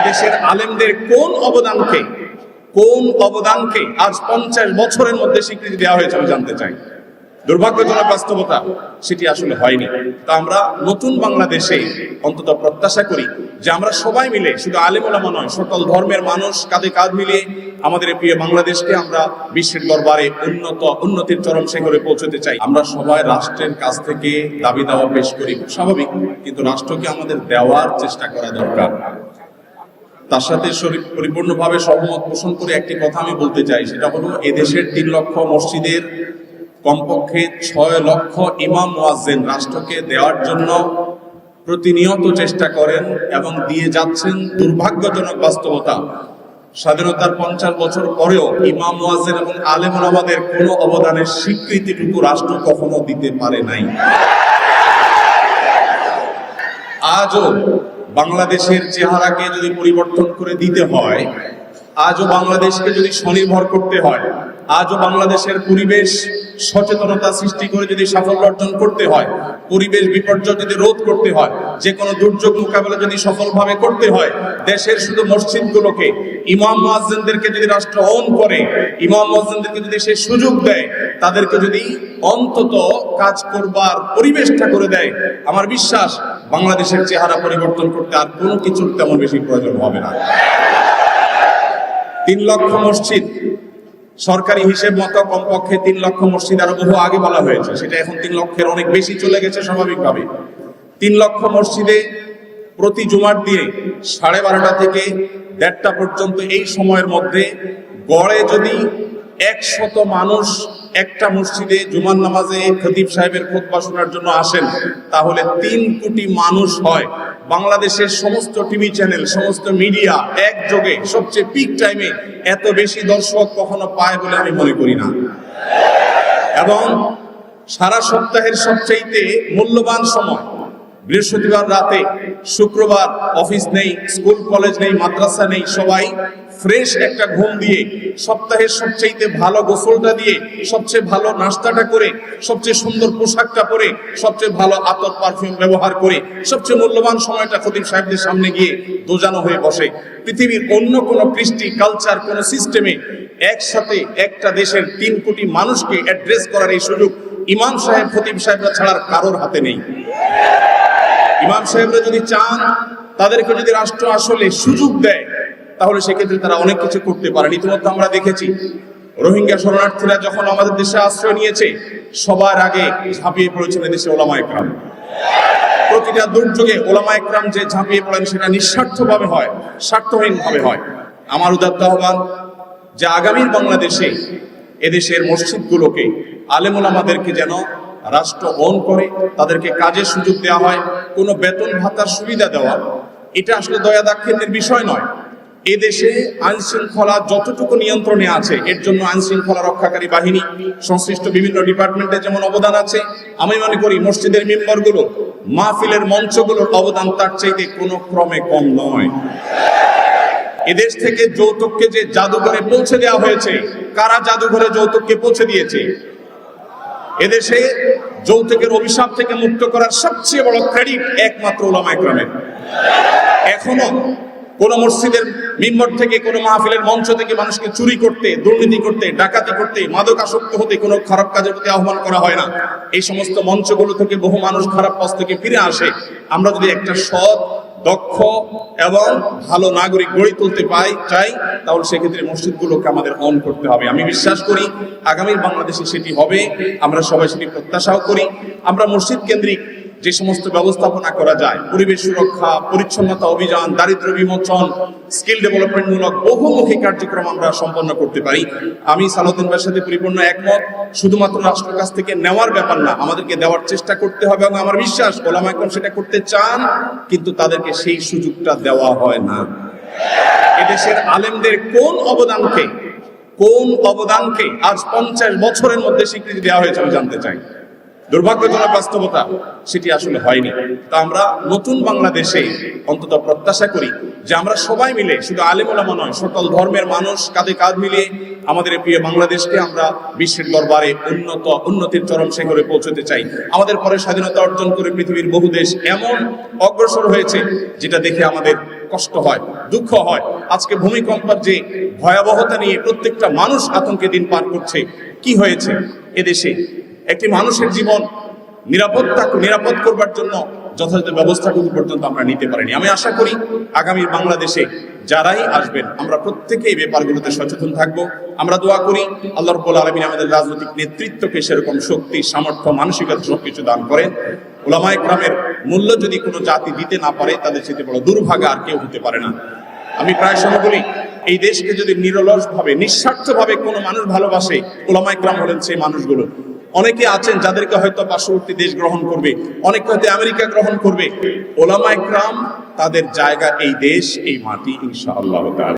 এদেশের আলেমদের কোন অবদানকে কোন অবদানকে আজ পঞ্চাশ বছরের মধ্যে স্বীকৃতি দেওয়া হয়েছে আমি জানতে চাই। দুর্ভাগ্যজনক বাস্তবতা সেটি আসলে হয়নি। তা আমরা নতুন বাংলাদেশে অন্তত প্রত্যাশা করি যে আমরা সবাই মিলে, শুধু আলেমুলামা নয়, সকল ধর্মের মানুষ কাঁধে কাঁধ মিলিয়ে আমাদের প্রিয় বাংলাদেশকে আমরা বিশ্বের দরবারে উন্নত, উন্নতির চরম শেখরে পৌঁছতে চাই। আমরা সবাই রাষ্ট্রের কাছ থেকে দাবি দাওয়া পেশ করি, স্বাভাবিক, কিন্তু রাষ্ট্রকে আমাদের দেওয়ার চেষ্টা করা দরকার। তার সাথে পরিপূর্ণভাবে সহমত পোষণ করে একটি কথা আমি বলতে চাই, সেটা হলো এদেশের তিন লক্ষ মসজিদের কমপক্ষে ছয় লক্ষ ইমাম মুয়াজ্জিন রাষ্ট্রকে দেওয়ার জন্য প্রতিনিয়ত চেষ্টা করেন এবং দিয়ে যাচ্ছেন দুর্ভাগ্যজনক বাস্তবতা। স্বাধীনতার পঞ্চাশ বছর পরেও ইমাম মুয়াজ্জিন এবং আলেম ওলামাদের কোনো অবদানের স্বীকৃতিটুকু রাষ্ট্র কখনো দিতে পারে নাই। আজও বাংলাদেশের চেহারাকে যদি পরিবর্তন করে দিতে হয়, আজও বাংলাদেশকে যদি স্বনির্ভর করতে হয়, আজও বাংলাদেশের পরিবেশ সচেতনতা সৃষ্টি করে যদি সাফল্য অর্জন করতে হয়, পরিবেশ বিপর্যয় যদি রোধ করতে হয় যে কোনো দুর্যোগ মোকাবেলা যদি সফলভাবে করতে হয়, দেশের শুধু মসজিদগুলোকে, ইমাম মুয়াজ্জিনদেরকে যদি রাষ্ট্র অন করে, ইমাম মুয়াজ্জিনদেরকে যদি সে সুযোগ দেয়, তাদেরকে যদি অন্তত কাজ করবার পরিবেশটা করে দেয়, আমার বিশ্বাস বাংলাদেশের চেহারা পরিবর্তন করতে আর কোনো কিছুর তেমন বেশি প্রয়োজন হবে না। তিন লক্ষ মসজিদ, সরকারি হিসেব মতো কমপক্ষে তিন লক্ষ মসজিদ আরও বহু আগে বলা হয়েছে, সেটা এখন তিন লক্ষের অনেক বেশি চলে গেছে স্বাভাবিকভাবে তিন লক্ষ মসজিদে প্রতি জুমার দিয়ে সাড়ে বারোটা থেকে দেড়টা পর্যন্ত এই সময়ের মধ্যে গড়ে যদি একশত মানুষ একটা মসজিদে জুমার নামাজে খতিব সাহেবের খোদবা শোনার জন্য আসেন, তাহলে তিন কোটি মানুষ হয়। বাংলাদেশের সমস্ত টিভি চ্যানেল, সমস্ত মিডিয়া একযোগে সবচেয়ে পিক টাইমে এত বেশি দর্শক কখনো পায় বলে আমি মনে করি না। এবং সারা সপ্তাহের সবচাইতে মূল্যবান সময় বৃহস্পতিবার রাতে শুক্রবার অফিস নেই, স্কুল, কলেজ নেই, মাদ্রাসা নেই, সবাই ফ্রেশ একটা ঘুম দিয়ে সপ্তাহের সবচাইতে ভালো গোসলটা দিয়ে, সবচেয়ে ভালো নাস্তাটা করে, সবচেয়ে সুন্দর পোশাকটা পরে, সবচেয়ে ভালো আতর পারফিউম ব্যবহার করে, সবচেয়ে মূল্যবান সময়টা খতিব সাহেবদের সামনে গিয়ে দোজানো হয়ে বসে। পৃথিবীর অন্য কোনো কৃষ্টি কালচার কোনো সিস্টেমে একসাথে একটা দেশের তিন কোটি মানুষকে অ্যাড্রেস করার এই সুযোগ ইমাম সাহেব, খতিব সাহেবরা ছাড়ার কারোর হাতে নেই। ইমাম সাহেবরা যদি চান, তাদেরকে যদি রাষ্ট্র আসলে সুযোগ দেয় তাহলে সেক্ষেত্রে তারা অনেক কিছু করতে পারেন। ইতিমধ্যে আমরা দেখেছি, রোহিঙ্গা শরণার্থীরা যখন আমাদের দেশে আশ্রয় নিয়েছে, সবার আগে ঝাঁপিয়ে পড়েছেন দেশে ওলামা একরাম। প্রতিটা দুর্যোগে ওলামা একরাম যে ঝাঁপিয়ে পড়েন, সেটা নিঃস্বার্থভাবে হয় স্বার্থহীন ভাবে হয়। আমার উদাত্ত আহ্বান যে আগামীর বাংলাদেশে এদেশের মসজিদগুলোকে আলেমুলামাদেরকে যেন রাষ্ট্র অন করে, তাদেরকে কাজের সুযোগ দেওয়া হয়, কোনো বেতন ভাতার সুবিধা দেওয়া, এটা আসলে দয়া দাক্ষিণ্যের বিষয় নয়। এদেশে আইন শৃঙ্খলা যতটুকু নিয়ন্ত্রণে আছে, এর জন্য আইন শৃঙ্খলা রক্ষাকারী বাহিনী, সংশ্লিষ্ট বিভিন্ন ডিপার্টমেন্টে যেমন অবদান আছে, আমি মনে করি মসজিদের মেম্বারগুলো, মাহফিলের মঞ্চগুলোর অবদান তার চাইতে কোনো ক্রমে কম নয়। এদেশ থেকে যৌতুককে যে জাদুঘরে পৌঁছে দেওয়া হয়েছে, কারা জাদুঘরে যৌতুককে পৌঁছে দিয়েছে? এদেশে যৌতুকের অভিশাপ থেকে মুক্ত করার সবচেয়ে বড় ক্রেডিট একমাত্র ওলামা একরামের। এখনও কোন মসজিদের মিম্বর থেকে কোন মাহফিলের মঞ্চ থেকে মানুষকে চুরি করতে, দুর্নীতি করতে, ডাকাতি করতে মাদক আসক্ত হতে কোনো খারাপ কাজের প্রতি আহ্বান করা হয় না। এই সমস্ত মঞ্চগুলো থেকে বহু মানুষ খারাপ পথ থেকে ফিরে আসে। আমরা যদি একটা সৎ, দক্ষ এবং ভালো নাগরিক গড়ে তুলতে পাই, চাই, তাহলে সেক্ষেত্রে মসজিদগুলোকে আমাদের অন করতে হবে। আমি বিশ্বাস করি, আগামীর বাংলাদেশে সেটি হবে। আমরা সবাই সেটি প্রত্যাশাও করি। আমরা মসজিদ কেন্দ্রিক যে সমস্ত ব্যবস্থাপনা করা যায়, পরিবেশ সুরক্ষা, পরিচ্ছন্নতা অভিযান, দারিদ্র বিমোচন, স্কিল ডেভেলপমেন্ট মূলক বহুমুখী কার্যক্রম আমরা সম্পন্ন করতে পারি। আমি সালাউদ্দিন সাথে পরিপূর্ণ একমত। শুধুমাত্র রাষ্ট্রের কাছ থেকে নেওয়ার ব্যাপার না, আমাদেরকে দেওয়ার চেষ্টা করতে হবে এবং আমার বিশ্বাস ওলামা এখন সেটা করতে চান, কিন্তু তাদেরকে সেই সুযোগটা দেওয়া হয় না। এদেশের আলেমদের কোন অবদানকে কোন অবদানকে আজ পঞ্চাশ বছরের মধ্যে স্বীকৃতি দেওয়া হয়েছে আমি জানতে চাই। দুর্ভাগ্যজনক বাস্তবতা সেটি আসলে হয়নি। তা আমরা নতুন বাংলাদেশে অন্তত প্রত্যাশা করি যে আমরা সবাই মিলে, শুধু আলেমুলামা নয়, সকল ধর্মের মানুষ কাঁধে কাঁধ মিলিয়ে আমাদের প্রিয় বাংলাদেশকে আমরা বিশ্বের দরবারে উন্নত, উন্নতির চরম শিখরে পৌঁছতে চাই। আমাদের পরে স্বাধীনতা অর্জন করে পৃথিবীর বহু দেশ এমন অগ্রসর হয়েছে যেটা দেখে আমাদের কষ্ট হয়, দুঃখ হয়। আজকে ভূমিকম্পের যে ভয়াবহতা নিয়ে প্রত্যেকটা মানুষ আতঙ্কে দিন পার করছে, কি হয়েছে এদেশে? একটি মানুষের জীবন নিরাপত্তা, নিরাপদ করবার জন্য যথাযথ ব্যবস্থা কিন্তু পর্যন্ত আমরা নিতে পারিনি। আমি আশা করি আগামী বাংলাদেশে যারাই আসবেন, আমরা প্রত্যেকে এই ব্যাপারগুলোতে সচেতন থাকব। আমরা দোয়া করি আল্লাহ রব্বুল আলমিন আমাদের রাজনৈতিক নেতৃত্বকে সেরকম শক্তি, সামর্থ্য, মানসিকতা সবকিছু দান করেন ওলামা ইকরামের মূল্য যদি কোনো জাতি দিতে না পারে, তাদের চেয়ে বড় দুর্ভাগা আর কেউ হতে পারে না। আমি প্রায় সময় বলি, এই দেশকে যদি নিরলস নিঃস্বার্থভাবে কোনো মানুষ ভালোবাসে ওলামা ইকরাম হলেন সেই মানুষগুলো অনেকে আছেন যাদেরকে হয়তো পার্শ্ববর্তী দেশ গ্রহণ করবে, অনেকে হয়তো আমেরিকা গ্রহণ করবে। ওলামা একরাম, তাদের জায়গা এই দেশ, এই মাটি, ইনশাআল্লাহ